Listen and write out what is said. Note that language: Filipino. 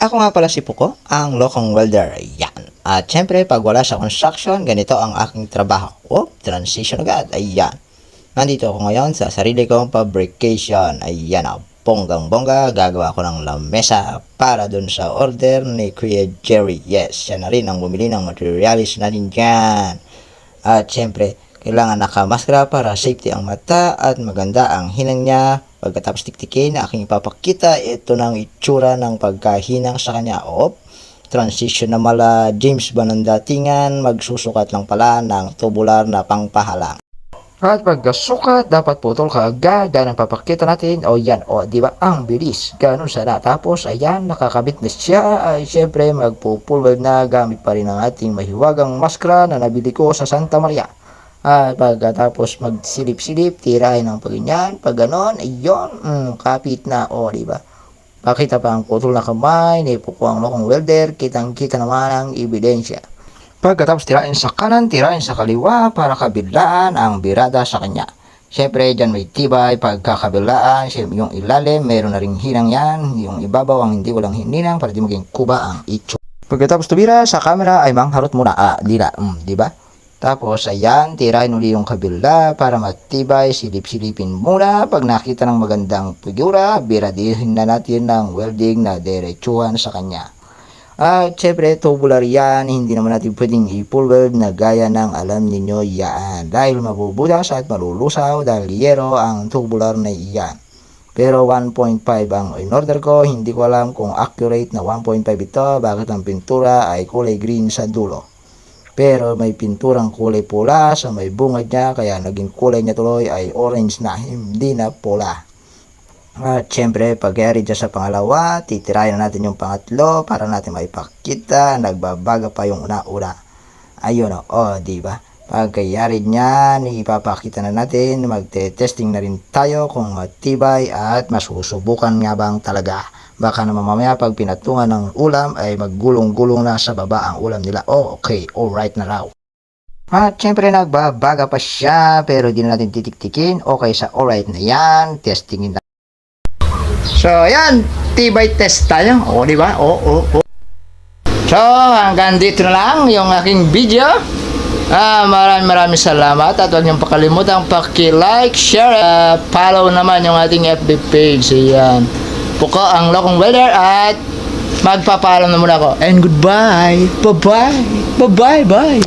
Ako nga pala si Puko, ang lokong welder. Yan. At syempre, pag wala sa construction, ganito ang aking trabaho. Oh, transition agad. Ayan. Nandito ako ngayon sa sarili kong fabrication. Ayan o. Bonggang-bongga, gagawa ko ng lamesa para dun sa order ni Kuya Jerry. Yes, siya na rin ang bumili ng materialis natin dyan. At syempre, kailangan nakamaskara para safety ang mata at maganda ang hinang niya. Pagkatapos tiktikin, aking ipapakita ito ng itsura ng pagkahinang sa kanya. Op, transition na mala James ba ng datingan, magsusukat lang pala ng tubular na pangpahalang. At pagkasukat, dapat putol ka agad. Yan ang papakita natin. O yan, o, di ba? Ang bilis. Ganun sana. Tapos, ayan, nakakabit na siya. Ay, syempre, magpupulwag na gamit pa rin ang ating mahiwagang maskara na nabili ko sa Santa Maria. At pagkatapos magsilip-silip, tirahin ang paganyan. Pag ganon, ayun, mm, kapit na. O, di ba? Pakita pa ang putol na kamay, nipuko ang lokong welder, kitang-kita naman ang ebidensya. Pagkatapos tirain sa kanan, tirain sa kaliwa para kabilaan ang birada sa kanya. Siyempre, dyan may tibay, pagkakabilaan, yung ilalim, meron na ring hinang yan, yung ibabaw ang hindi walang hininang para di maging kuba ang itso. Pagkatapos tumira sa camera ay mangharot muna, ah, dila, mm, di ba? Tapos, ayan, tirain uli yung kabila para matibay, silip-silipin muna. Pag nakita ng magandang figura, biradihin na natin ng welding na diretsuhan sa kanya. At syempre, tubular yan, hindi naman natin pwedeng i-full weld na gaya ng alam ninyo yan. Dahil mabubudas at malulusaw dahil yero ang tubular na iyan. Pero 1.5 ang in-order ko, hindi ko alam kung accurate na 1.5 ito, bakit ang pintura ay kulay green sa dulo. Pero may pinturang kulay pula sa may bungad niya, kaya naging kulay niya tuloy ay orange na, hindi na pula. At syempre, pag yari dyan sa pangalawa, titirayan na natin yung pangatlo para natin maipakita. Nagbabaga pa yung una-una. Ayun o, oh, di ba? Pagkayari niyan, ipapakita na natin, magte-testing na rin tayo kung matibay at masusubukan nga bang talaga. Baka naman mamaya pag pinatungan ng ulam ay maggulong-gulong na sa baba ang ulam nila. Oh, okay, alright na raw. At syempre nagbabaga pa siya pero di na natin titiktikin. Okay sa alright na yan, testingin na. So, ayan, tibay test tayo. O, di ba? O, o, o. So, hanggang dito na lang yung aking video. Ah, maraming maraming salamat at huwag niyong pakalimutan paki-like, share, at follow naman yung ating FB page. Ayan. Puko ang Lokong Welder at magpapaalam na muna ako. And goodbye. Bye-bye. Bye-bye. Bye.